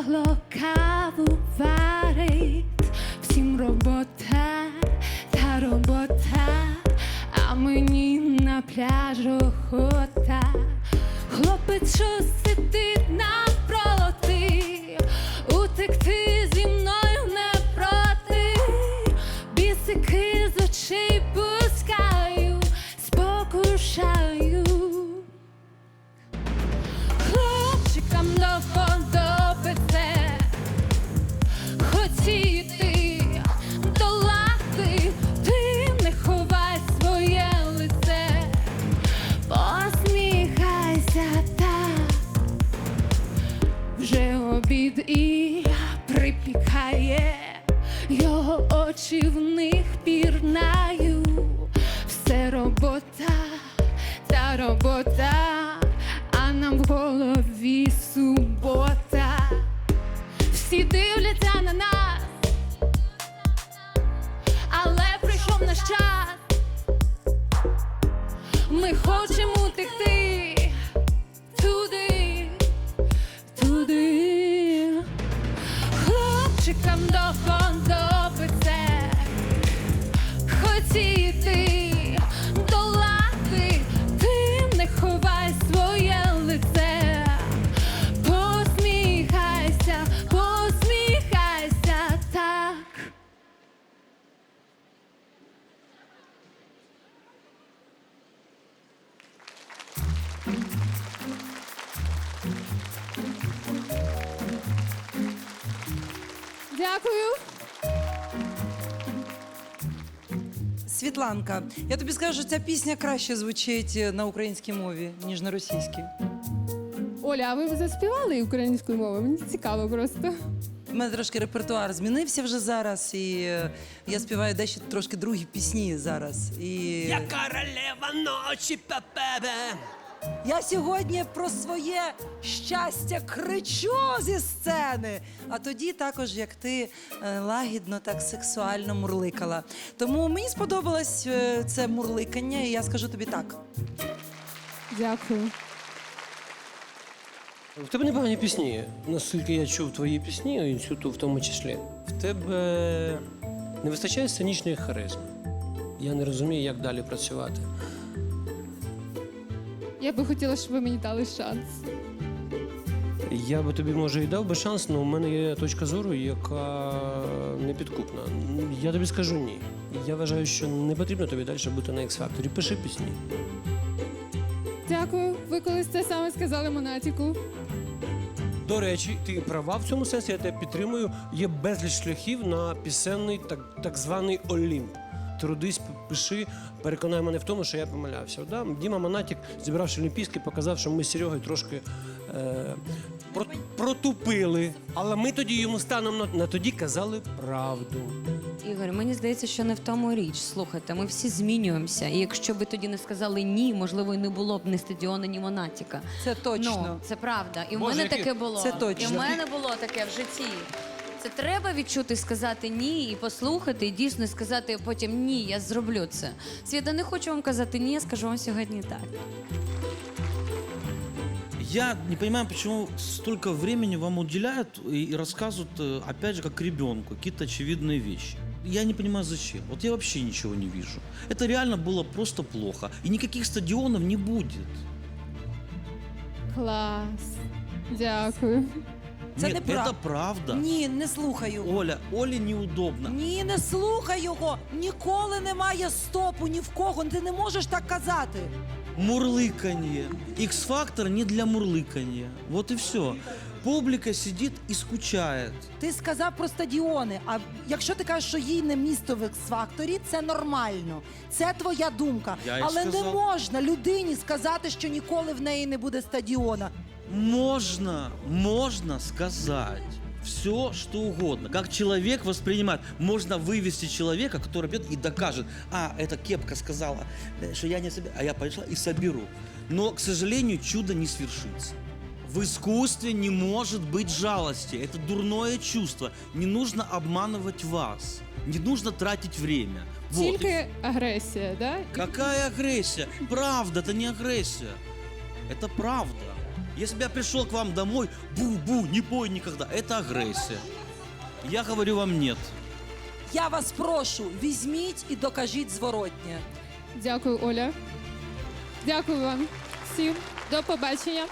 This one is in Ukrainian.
Тягло каву варить, всім робота та робота, а мені на пляж охота, хлопець що сидить обід і припікає, його очі в них пірнаю, все робота, та робота, а нам в голові субота. Всі дивляться на нас, але прийшов наш час. Ми хочемо Дякую. Світланка, я тобі скажу, що ця пісня краще звучить е, на українській мові, ніж на російській. Оля, а ви заспівали українською мовою? Мені цікаво просто. У мене трошки репертуар змінився вже зараз, і е, я співаю дещо трошки другі пісні зараз. І Я королева ночі, пепебе. Я сьогодні про своє щастя кричу зі сцени. А тоді також, як ти е, лагідно, так сексуально мурликала. Тому мені сподобалось е, це мурликання, і я скажу тобі так. Дякую. В тебе непогані пісні. Наскільки я чув твої пісні, інституту в тому числі. В тебе не вистачає сценічної харизми. Я не розумію, як далі працювати. Я би хотіла, щоб ви мені дали шанс. Я би тобі, може, і дав би шанс, але у мене є точка зору, яка непідкупна. Я тобі скажу ні. Я вважаю, що не потрібно тобі далі бути на X-Factor. Пиши пісні. Дякую. Ви колись це саме сказали Монатіку. До речі, ти права в цьому сенсі, я тебе підтримую. Є безліч шляхів на пісенний так, так званий Олімп. Трудись, пиши, переконай мене в тому, що я помилявся. Да? Діма Монатік, зібравши Олімпійський, показав, що ми з Серегою трошки е, про- протупили. Але ми тоді йому станом на, на тоді казали правду. Ігор, мені здається, що не в тому річ. Слухайте, ми всі змінюємося. І якщо ви тоді не сказали ні, можливо, і не було б ні стадіону, ні Монатіка. Це точно. Ну, це правда. І в Боже, мене таке було. Це точно. І в мене було таке в житті. Це треба відчути, сказати ні і послухати, і дійсно сказати потім ні, я зроблю це. Свята, не хочу вам казати ні, я скажу вам сьогодні так. Я не понимаю, почему столько времени вам уделяют и и рассказывают, э, опять же, как ребенку, какие-то очевидные вещи. Я не понимаю, зачем. Вот я вообще ничего не вижу. Это реально было просто плохо. И никаких стадионов не будет. Клас. Дякую. Це Нет, неправда. это правда. Ні, не слухаю. Оля, Оле неудобно. Ні, не слухай його. Ніколи немає стопу ні в кого. Ти не можеш так казати. Мурлыканье. X-фактор не для мурлыканья. Вот и все. Публика сидит и скучает. Ти сказав про стадіони. А якщо ти кажеш, що їй не місто в X-факторі, це нормально. Це твоя думка. Я й Але не сказав. можна людині сказати, що ніколи в неї не буде стадіона. Можно, можно сказать все, что угодно. Как человек воспринимает. Можно вывести человека, который придет и докажет, а, эта кепка сказала, э, что я не соберу, а я пошла и соберу. Но, к сожалению, чудо не свершится. В искусстве не может быть жалости. Это дурное чувство. Не нужно обманывать вас. Не нужно тратить время. Вот. Тільки агресія, да? Какая агрессия? Правда, это не агрессия. Это правда. Если бы я пришел к вам домой, бу-бу, не пой никогда, это агрессия. Я говорю вам нет. Я вас прошу, візьміть і докажіть зворотнє. Дякую, Оля. Дякую вам всім. До побачення.